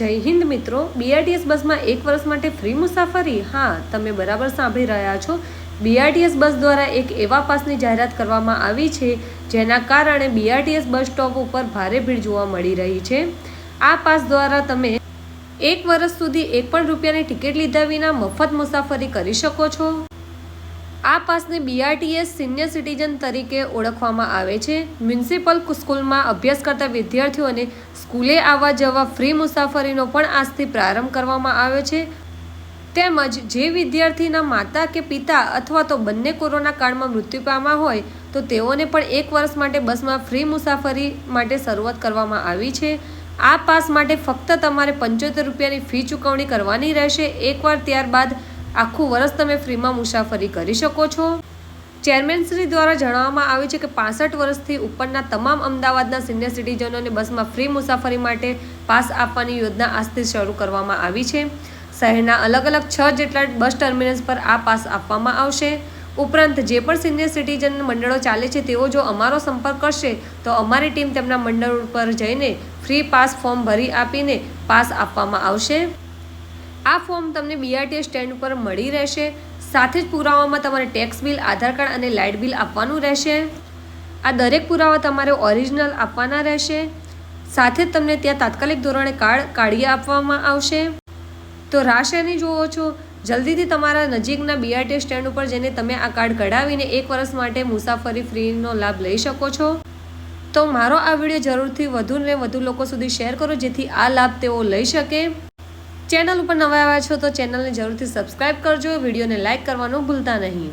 જય હિન્દ મિત્રો. બીઆરટીએસ બસમાં એક વર્ષ માટે ફ્રી મુસાફરી? હા, તમે બરાબર સાંભળી રહ્યા છો. બીઆરટીએસ બસ દ્વારા એક એવા પાસની જાહેરાત કરવામાં આવી છે, જેના કારણે બીઆરટીએસ બસ સ્ટોપ ઉપર ભારે ભીડ જોવા મળી રહી છે. આ પાસ દ્વારા તમે એક વર્ષ સુધી એક પણ રૂપિયાની ટિકિટ લીધા વિના મફત મુસાફરી કરી શકો છો. આ પાસને બીઆરટીએસ સિનિયર સિટીઝન તરીકે ઓળખવામાં આવે છે. મ્યુનિસિપલ સ્કૂલમાં અભ્યાસ કરતા વિદ્યાર્થીઓને સ્કૂલે આવવા જવા ફ્રી મુસાફરીનો પણ આજથી પ્રારંભ કરવામાં આવ્યો છે. તેમજ જે વિદ્યાર્થીના માતા કે પિતા અથવા તો બંને કોરોના કાળમાં મૃત્યુ પામ્યા હોય, તો તેઓને પણ એક વર્ષ માટે બસમાં ફ્રી મુસાફરી માટે શરૂઆત કરવામાં આવી છે. આ પાસ માટે ફક્ત તમારે પંચોતેર રૂપિયાની ફી ચૂકવણી કરવાની રહેશે. એકવાર ત્યારબાદ આખું વર્ષ તમે ફ્રીમાં મુસાફરી કરી શકો છો. ચેરમેન શ્રી દ્વારા જણાવવામાં આવ્યું છે કે પાસઠ વર્ષથી ઉપરના તમામ અમદાવાદના સિનિયર સિટીઝનોને બસમાં ફ્રી મુસાફરી માટે પાસ આપવાની યોજના આજથી શરૂ કરવામાં આવી છે. શહેરના અલગ અલગ છ જેટલા બસ ટર્મિનલ્સ પર આ પાસ આપવામાં આવશે. ઉપરાંત જે પણ સિનિયર સિટીઝન મંડળો ચાલે છે તેઓ જો અમારો સંપર્ક કરશે, તો અમારી ટીમ તેમના મંડળ પર જઈને ફ્રી પાસ ફોર્મ ભરી આપીને પાસ આપવામાં આવશે. આ ફોર્મ તમને બીઆરટીએસ સ્ટેન્ડ ઉપર મળી રહેશે. સાથે જ પુરાવામાં તમારે ટેક્સ બિલ આધાર કાર્ડ અને લાઇટ બિલ આપવાનું રહેશે. આ દરેક પુરાવા તમારે ઓરિજિનલ આપવાના રહેશે. સાથે જ તમને ત્યાં તાત્કાલિક ધોરણે કાર્ડ કાઢી આપવામાં આવશે. તો રાશિની જુઓ છો. જલ્દીથી તમારા નજીકના બીઆરટીએસ સ્ટેન્ડ ઉપર જઈને તમે આ કાર્ડ કઢાવીને એક વર્ષ માટે મુસાફરી ફ્રીનો લાભ લઈ શકો છો. તો મારો આ વીડિયો જરૂરથી વધુ ને વધુ લોકો સુધી શેર કરો જેથી આ લાભ તેઓ લઈ શકે. ચેનલ ઉપર નવા આવ્યા છો તો ચેનલને જરૂરથી સબસ્ક્રાઇબ કરજો, વિડીયોને લાઇક કરવાનું ભૂલતા નહીં.